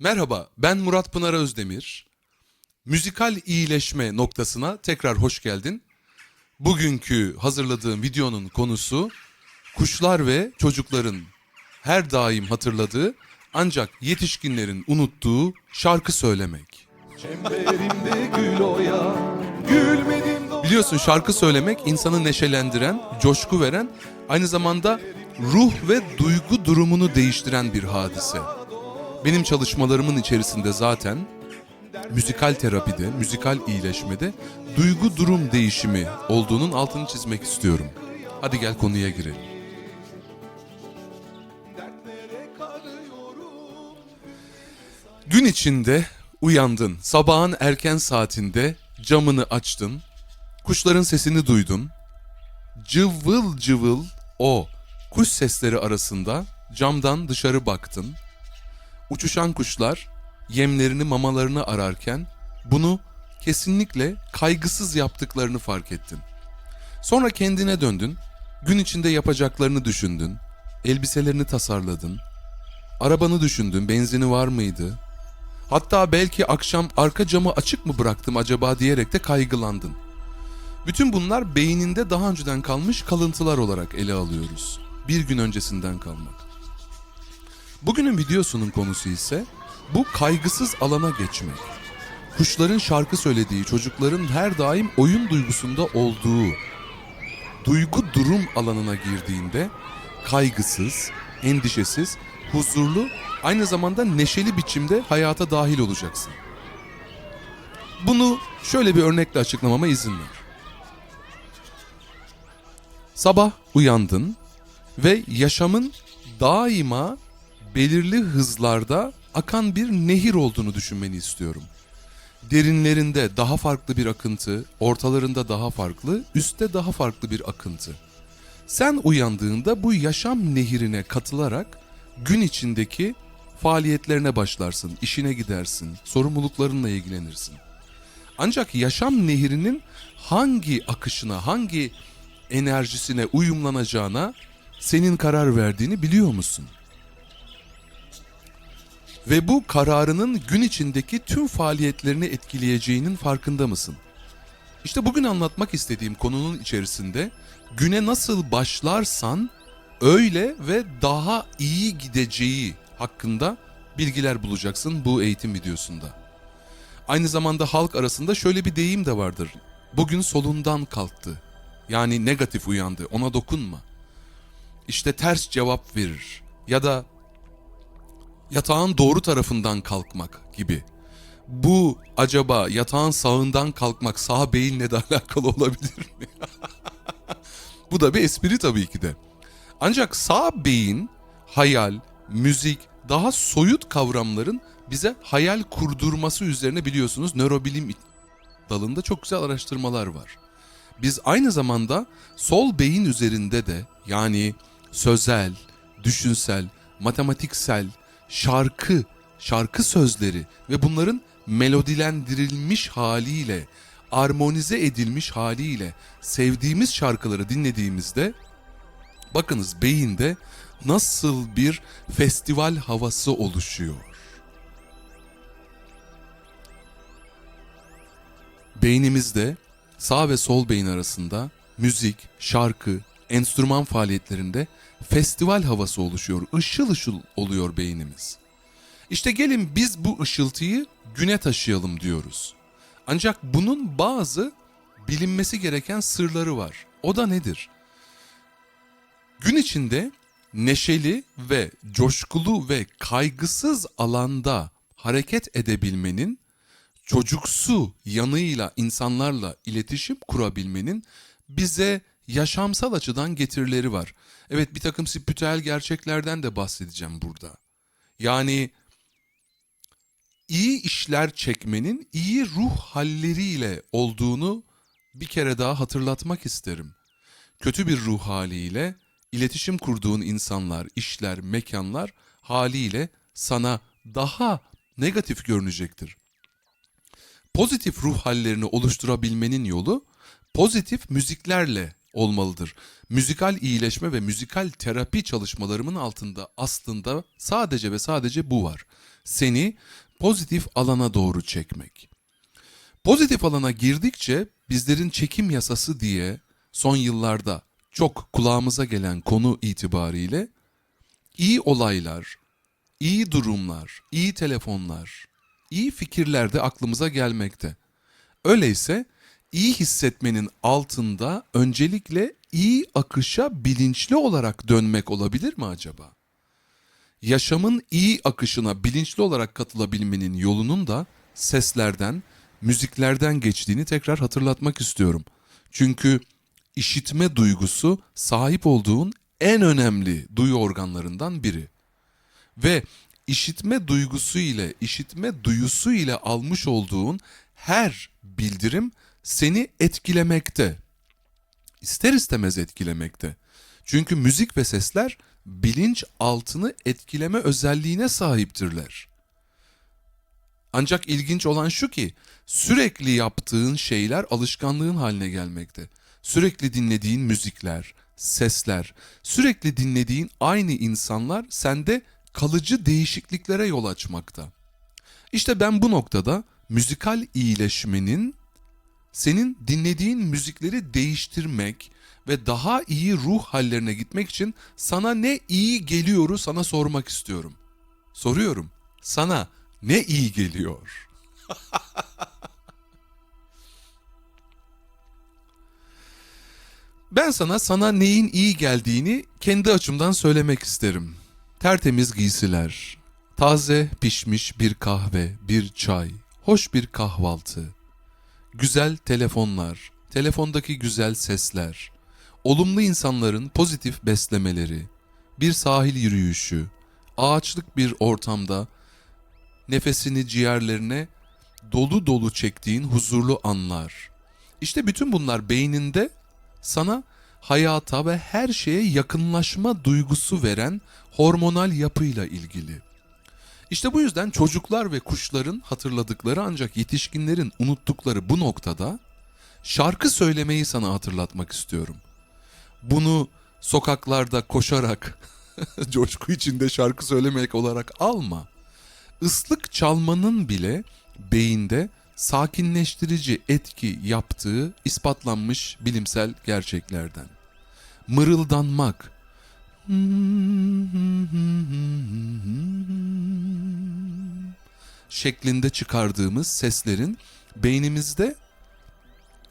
Merhaba, ben Murat Pınar Özdemir. Müzikal iyileşme noktasına tekrar hoş geldin. Bugünkü hazırladığım videonun konusu kuşlar ve çocukların her daim hatırladığı ancak yetişkinlerin unuttuğu şarkı söylemek. Çemberimde gül oya Gülmedim do- Biliyorsun şarkı söylemek insanı neşelendiren, coşku veren, aynı zamanda ruh ve duygu durumunu değiştiren bir hadise. Benim çalışmalarımın içerisinde zaten müzikal terapide, müzikal iyileşmede duygu durum değişimi olduğunun altını çizmek istiyorum. Hadi gel konuya girelim. Gün içinde uyandın, sabahın erken saatinde camını açtın, kuşların sesini duydun, cıvıl cıvıl o kuş sesleri arasında camdan dışarı baktın. Uçuşan kuşlar yemlerini mamalarını ararken bunu kesinlikle kaygısız yaptıklarını fark ettin. Sonra kendine döndün, gün içinde yapacaklarını düşündün, elbiselerini tasarladın, arabanı düşündün, benzini var mıydı, Hatta belki akşam arka camı açık mı bıraktım acaba diyerek de kaygılandın. Bütün bunlar beyninde daha önceden kalmış kalıntılar olarak ele alıyoruz. Bir gün öncesinden kalmak. Bugünün videosunun konusu ise bu kaygısız alana geçmek. Kuşların şarkı söylediği, çocukların her daim oyun duygusunda olduğu, duygu durum alanına girdiğinde kaygısız, endişesiz, huzurlu, aynı zamanda neşeli biçimde hayata dahil olacaksın. Bunu şöyle bir örnekle açıklamama izin ver. Sabah uyandın ve yaşamın daima belirli hızlarda akan bir nehir olduğunu düşünmeni istiyorum. Derinlerinde daha farklı bir akıntı, ortalarında daha farklı, üstte daha farklı bir akıntı. Sen uyandığında bu yaşam nehirine katılarak gün içindeki faaliyetlerine başlarsın, işine gidersin, sorumluluklarınla ilgilenirsin. Ancak yaşam nehirinin hangi akışına, hangi enerjisine uyumlanacağına senin karar verdiğini biliyor musun? Ve bu kararının gün içindeki tüm faaliyetlerini etkileyeceğinin farkında mısın? İşte bugün anlatmak istediğim konunun içerisinde güne nasıl başlarsan öyle ve daha iyi gideceği hakkında bilgiler bulacaksın bu eğitim videosunda. Aynı zamanda halk arasında şöyle bir deyim de vardır. Bugün solundan kalktı. Yani negatif uyandı. Ona dokunma. İşte ters cevap verir. Ya da yatağın doğru tarafından kalkmak gibi. Bu acaba yatağın sağından kalkmak sağ beyinle de alakalı olabilir mi? Bu da bir espri tabii ki de. Ancak sağ beyin, hayal, müzik, daha soyut kavramların bize hayal kurdurması üzerine biliyorsunuz nörobilim dalında çok güzel araştırmalar var. Biz aynı zamanda sol beyin üzerinde de yani sözel, düşünsel, matematiksel, şarkı, şarkı sözleri ve bunların melodilendirilmiş haliyle, armonize edilmiş haliyle sevdiğimiz şarkıları dinlediğimizde bakınız beyinde nasıl bir festival havası oluşuyor. Beynimizde sağ ve sol beyin arasında müzik, şarkı, enstrüman faaliyetlerinde festival havası oluşuyor. Işıl ışıl oluyor beynimiz. İşte gelin biz bu ışıltıyı güne taşıyalım diyoruz. Ancak bunun bazı bilinmesi gereken sırları var. O da nedir? Gün içinde neşeli ve coşkulu ve kaygısız alanda hareket edebilmenin çocuksu yanıyla insanlarla iletişim kurabilmenin bize yaşamsal açıdan getirileri var. Evet bir takım spiritüel gerçeklerden de bahsedeceğim burada. Yani iyi işler çekmenin iyi ruh halleriyle olduğunu bir kere daha hatırlatmak isterim. Kötü bir ruh haliyle iletişim kurduğun insanlar, işler, mekanlar haliyle sana daha negatif görünecektir. Pozitif ruh hallerini oluşturabilmenin yolu pozitif müziklerle olmalıdır. Müzikal iyileşme ve müzikal terapi çalışmalarımın altında aslında sadece ve sadece bu var. Seni pozitif alana doğru çekmek. Pozitif alana girdikçe bizlerin çekim yasası diye son yıllarda çok kulağımıza gelen konu itibariyle iyi olaylar, iyi durumlar, iyi telefonlar, iyi fikirler de aklımıza gelmekte. Öyleyse iyi hissetmenin altında öncelikle iyi akışa bilinçli olarak dönmek olabilir mi acaba? Yaşamın iyi akışına bilinçli olarak katılabilmenin yolunun da seslerden, müziklerden geçtiğini tekrar hatırlatmak istiyorum. Çünkü işitme duygusu sahip olduğun en önemli duyu organlarından biri. Ve işitme duygusu ile, işitme duyusu ile almış olduğun her bildirim seni etkilemekte. İster istemez etkilemekte. Çünkü müzik ve sesler bilinç altını etkileme özelliğine sahiptirler. Ancak ilginç olan şu ki sürekli yaptığın şeyler alışkanlığın haline gelmekte. Sürekli dinlediğin müzikler, sesler, sürekli dinlediğin aynı insanlar sende kalıcı değişikliklere yol açmakta. İşte ben bu noktada müzikal iyileşmenin senin dinlediğin müzikleri değiştirmek ve daha iyi ruh hallerine gitmek için sana ne iyi geliyoru sana sormak istiyorum. Soruyorum. Sana ne iyi geliyor? ben sana sana neyin iyi geldiğini kendi açımdan söylemek isterim. Tertemiz giysiler, taze pişmiş bir kahve, bir çay, hoş bir kahvaltı, güzel telefonlar, telefondaki güzel sesler, olumlu insanların pozitif beslemeleri, bir sahil yürüyüşü, ağaçlık bir ortamda nefesini ciğerlerine dolu dolu çektiğin huzurlu anlar. İşte bütün bunlar beyninde sana hayata ve her şeye yakınlaşma duygusu veren hormonal yapıyla ilgili. İşte bu yüzden çocuklar ve kuşların hatırladıkları ancak yetişkinlerin unuttukları bu noktada şarkı söylemeyi sana hatırlatmak istiyorum. Bunu sokaklarda koşarak coşku içinde şarkı söylemek olarak alma. Islık çalmanın bile beyinde sakinleştirici etki yaptığı ispatlanmış bilimsel gerçeklerden. Mırıldanmak, şeklinde çıkardığımız seslerin beynimizde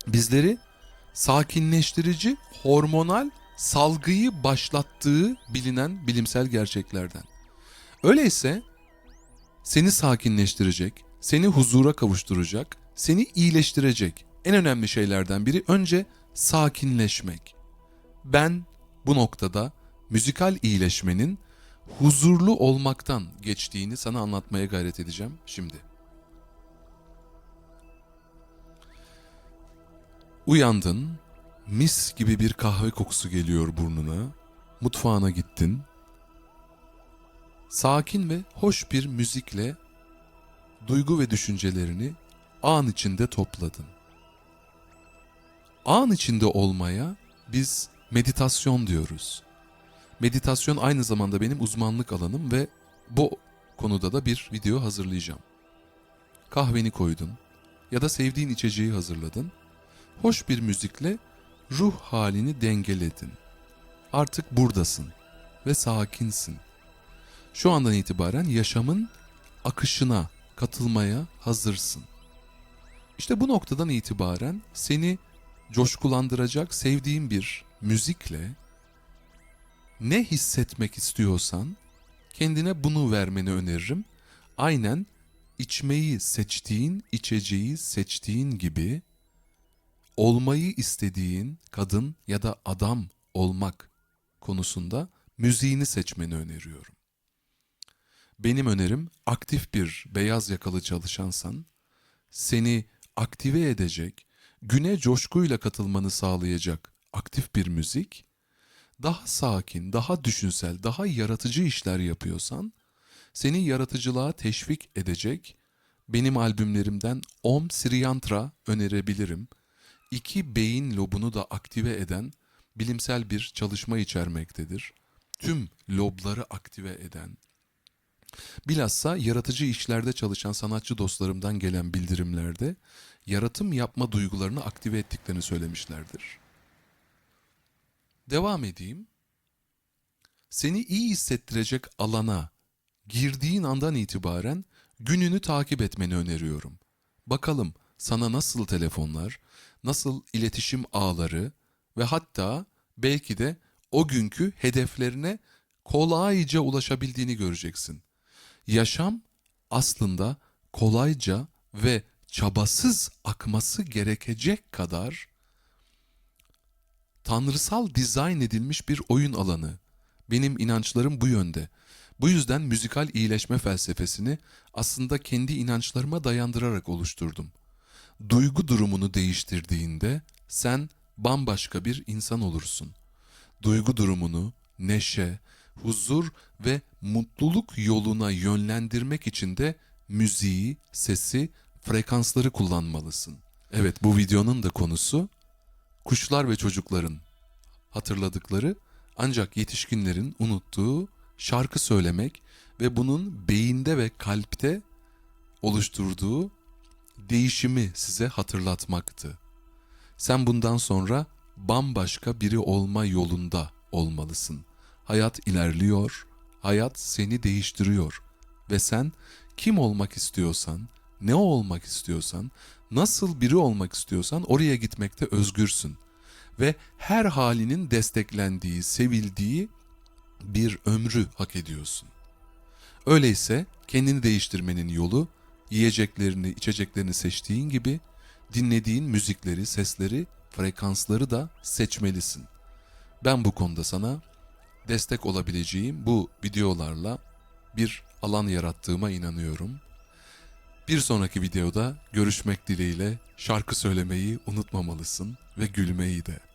bizleri sakinleştirici hormonal salgıyı başlattığı bilinen bilimsel gerçeklerden. Öyleyse seni sakinleştirecek, seni huzura kavuşturacak, seni iyileştirecek en önemli şeylerden biri önce sakinleşmek. Ben bu noktada müzikal iyileşmenin huzurlu olmaktan geçtiğini sana anlatmaya gayret edeceğim şimdi. Uyandın, mis gibi bir kahve kokusu geliyor burnuna, mutfağına gittin. Sakin ve hoş bir müzikle duygu ve düşüncelerini an içinde topladın. An içinde olmaya biz meditasyon diyoruz. Meditasyon aynı zamanda benim uzmanlık alanım ve bu konuda da bir video hazırlayacağım. Kahveni koydun ya da sevdiğin içeceği hazırladın. Hoş bir müzikle ruh halini dengeledin. Artık buradasın ve sakinsin. Şu andan itibaren yaşamın akışına katılmaya hazırsın. İşte bu noktadan itibaren seni coşkulandıracak sevdiğin bir müzikle ne hissetmek istiyorsan kendine bunu vermeni öneririm. Aynen içmeyi seçtiğin, içeceği seçtiğin gibi olmayı istediğin kadın ya da adam olmak konusunda müziğini seçmeni öneriyorum. Benim önerim aktif bir beyaz yakalı çalışansan seni aktive edecek, güne coşkuyla katılmanı sağlayacak aktif bir müzik, daha sakin, daha düşünsel, daha yaratıcı işler yapıyorsan seni yaratıcılığa teşvik edecek benim albümlerimden Om Sri önerebilirim. İki beyin lobunu da aktive eden bilimsel bir çalışma içermektedir. Tüm lobları aktive eden, Bilhassa yaratıcı işlerde çalışan sanatçı dostlarımdan gelen bildirimlerde yaratım yapma duygularını aktive ettiklerini söylemişlerdir. Devam edeyim. Seni iyi hissettirecek alana girdiğin andan itibaren gününü takip etmeni öneriyorum. Bakalım sana nasıl telefonlar, nasıl iletişim ağları ve hatta belki de o günkü hedeflerine kolayca ulaşabildiğini göreceksin. Yaşam aslında kolayca ve çabasız akması gerekecek kadar tanrısal dizayn edilmiş bir oyun alanı. Benim inançlarım bu yönde. Bu yüzden müzikal iyileşme felsefesini aslında kendi inançlarıma dayandırarak oluşturdum. Duygu durumunu değiştirdiğinde sen bambaşka bir insan olursun. Duygu durumunu neşe, huzur ve mutluluk yoluna yönlendirmek için de müziği, sesi, frekansları kullanmalısın. Evet bu videonun da konusu kuşlar ve çocukların hatırladıkları ancak yetişkinlerin unuttuğu şarkı söylemek ve bunun beyinde ve kalpte oluşturduğu değişimi size hatırlatmaktı. Sen bundan sonra bambaşka biri olma yolunda olmalısın. Hayat ilerliyor, hayat seni değiştiriyor ve sen kim olmak istiyorsan, ne olmak istiyorsan, nasıl biri olmak istiyorsan oraya gitmekte özgürsün. Ve her halinin desteklendiği, sevildiği bir ömrü hak ediyorsun. Öyleyse kendini değiştirmenin yolu yiyeceklerini, içeceklerini seçtiğin gibi dinlediğin müzikleri, sesleri, frekansları da seçmelisin. Ben bu konuda sana destek olabileceğim bu videolarla bir alan yarattığıma inanıyorum. Bir sonraki videoda görüşmek dileğiyle şarkı söylemeyi unutmamalısın ve gülmeyi de.